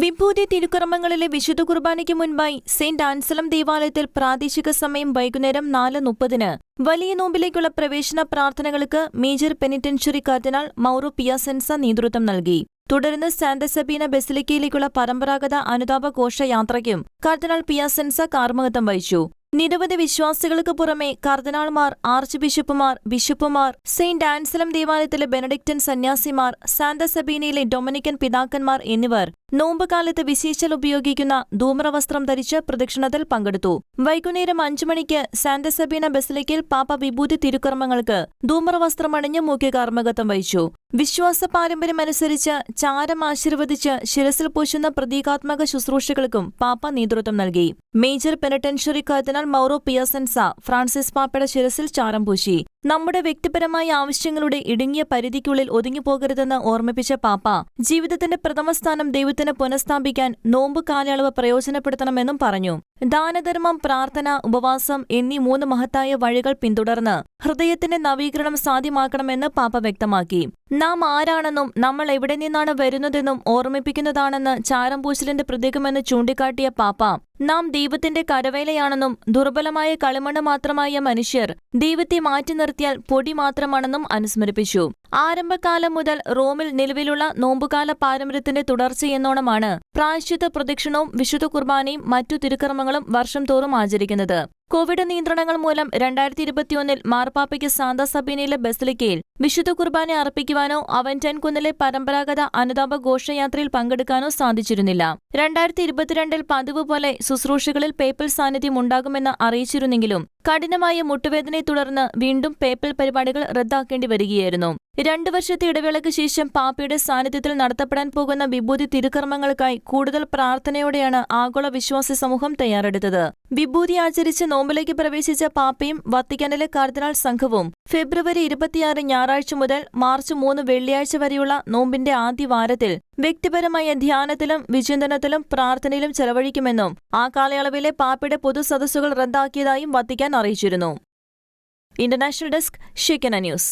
വിഭൂതി തിരുക്കർമ്മങ്ങളിലെ വിശുദ്ധ കുർബാനയ്ക്ക് മുൻപായി സെന്റ് ആൻസലം ദേവാലയത്തിൽ പ്രാദേശിക സമയം വൈകുന്നേരം നാല് മുപ്പതിന് വലിയ നോമ്പിലേക്കുള്ള പ്രവേശന പ്രാർത്ഥനകൾക്ക് major penitentiary cardinal Mauro Piacenza നേതൃത്വം നൽകി. തുടർന്ന് സാന്തസബീന ബെസിലിക്കയിലേക്കുള്ള പരമ്പരാഗത അനുതാപ ഘോഷയാത്രയ്ക്കും കർദിനാൾ പിയാസെൻസ കാർമ്മകത്വം വഹിച്ചു. നിരവധി വിശ്വാസികൾക്ക് പുറമെ കർദിനാൾമാർ ആർച്ച് ബിഷപ്പുമാർ ബിഷപ്പുമാർ സെയിന്റ് ആൻസലം ദേവാലയത്തിലെ ബെനഡിക്റ്റൻ സന്യാസിമാർ സാന്തസബീനയിലെ ഡൊമിനിക്കൻ പിതാക്കന്മാർ എന്നിവർ നോമ്പുകാലത്ത് വിശേഷൽ ഉപയോഗിക്കുന്ന ധൂമ്രവസ്ത്രം ധരിച്ച് പ്രദക്ഷിണത്തിൽ പങ്കെടുത്തു. വൈകുന്നേരം അഞ്ചു മണിക്ക് സാന്തസബീന ബസിലിക്കയിൽ പാപ്പ വിഭൂതി തിരുക്കർമ്മങ്ങൾക്ക് ധൂമ്രവസ്ത്രമണിഞ്ഞ് മുഖ്യ കാർമ്മകത്വം വഹിച്ചു. വിശ്വാസ പാരമ്പര്യമനുസരിച്ച് ചാരം ആശീർവദിച്ച് ശിരസിൽ പൂശുന്ന പ്രതീകാത്മക ശുശ്രൂഷകൾക്കും പാപ്പ നേതൃത്വം നൽകി. മേജർ പെനറ്റൻഷറി കർദിനാൾ മൗറോ പിയസൻസ ഫ്രാൻസിസ് പാപ്പയുടെ ശിരസിൽ ചാരം പൂശി. നമ്മുടെ വ്യക്തിപരമായ ആവശ്യങ്ങളുടെ ഇടുങ്ങിയ പരിധിക്കുള്ളിൽ ഒതുങ്ങിപ്പോകരുതെന്ന് ഓർമ്മിപ്പിച്ച പാപ്പ ജീവിതത്തിന്റെ പ്രഥമസ്ഥാനം ദൈവത്തിന് പുനഃസ്ഥാപിക്കാൻ നോമ്പ് കാലയളവ് പ്രയോജനപ്പെടുത്തണമെന്നും പറഞ്ഞു. ദാനധർമ്മം പ്രാർത്ഥന ഉപവാസം എന്നീ മൂന്ന് മഹത്തായ വഴികൾ പിന്തുടർന്ന് ഹൃദയത്തിന്റെ നവീകരണം സാധ്യമാക്കണമെന്ന് പാപ്പ വ്യക്തമാക്കി. നാം ആരാണെന്നും നമ്മൾ എവിടെ നിന്നാണ് വരുന്നതെന്നും ഓർമ്മിപ്പിക്കുന്നതാണെന്ന് ചാരംപൂശലിന്റെ പ്രതീകമെന്ന് ചൂണ്ടിക്കാട്ടിയ പാപ്പ നാം ദൈവത്തിന്റെ കരവേലയാണെന്നും ദുർബലമായ കളിമണ്ണ് മാത്രമായ മനുഷ്യർ ദൈവത്തെ മാറ്റി നിർത്തിയാൽ പൊടി മാത്രമാണെന്നും അനുസ്മരിപ്പിച്ചു. ആരംഭകാലം മുതൽ റോമിൽ നിലവിലുള്ള നോമ്പുകാല പാരമ്പര്യത്തിന്റെ തുടർച്ചയെന്നോണമാണ് പ്രായശ്ചിത്ത പ്രദക്ഷിണവും വിശുദ്ധ കുർബാനയും മറ്റു തിരുക്കർമ്മങ്ങളും വർഷം തോറും ആചരിക്കുന്നത്. കോവിഡ് നിയന്ത്രണങ്ങൾ മൂലം രണ്ടായിരത്തി ഇരുപത്തിയൊന്നിൽ മാർപ്പാപ്പയ്ക്ക് സാന്താ സബീനയിലെ ബസലിക്കയിൽ വിശുദ്ധ കുർബാന അർപ്പിക്കുവാനോ അവന്റൻകുന്നിലെ പരമ്പരാഗത അനുതാപ ഘോഷയാത്രയിൽ പങ്കെടുക്കാനോ സാധിച്ചിരുന്നില്ല. രണ്ടായിരത്തി ഇരുപത്തിരണ്ടിൽ പതിവ് പോലെ ശുശ്രൂഷകളിൽ പേപ്പൽ സാന്നിധ്യം ഉണ്ടാകുമെന്ന് അറിയിച്ചിരുന്നെങ്കിലും കഠിനമായ മുട്ടുവേദനയെ തുടർന്ന് വീണ്ടും പേപ്പൽ പരിപാടികൾ റദ്ദാക്കേണ്ടി വരികയായിരുന്നു. രണ്ടു വർഷത്തെ ഇടവേളയ്ക്ക് ശേഷം പാപ്പയുടെ സാന്നിധ്യത്തിൽ നടത്തപ്പെടാൻ പോകുന്ന വിഭൂതി തിരുക്കർമ്മങ്ങൾക്കായി കൂടുതൽ പ്രാർത്ഥനയോടെയാണ് ആഗോള വിശ്വാസി സമൂഹം തയ്യാറെടുത്തത്. വിഭൂതി ആചരിച്ച് നോമ്പിലേക്ക് പ്രവേശിച്ച പാപ്പയും വത്തിക്കാനിലെ കാർദിനാൾ സംഘവും ഫെബ്രുവരി ഇരുപത്തിയാറ് ഞായറാഴ്ച മുതൽ മാർച്ച് മൂന്ന് വെള്ളിയാഴ്ച വരെയുള്ള നോമ്പിന്റെ ആദ്യ വാരത്തിൽ വ്യക്തിപരമായ ധ്യാനത്തിലും വിചിന്തനത്തിലും പ്രാർത്ഥനയിലും ചെലവഴിക്കുമെന്നും ആ കാലയളവിലെ പാപ്പയുടെ പൊതുസദസ്സുകൾ റദ്ദാക്കിയതായും വത്തിക്കാൻ അറിയിച്ചിരുന്നു. ഇന്റർനാഷണൽ ഡെസ്ക് ഷിക്കന ന്യൂസ്.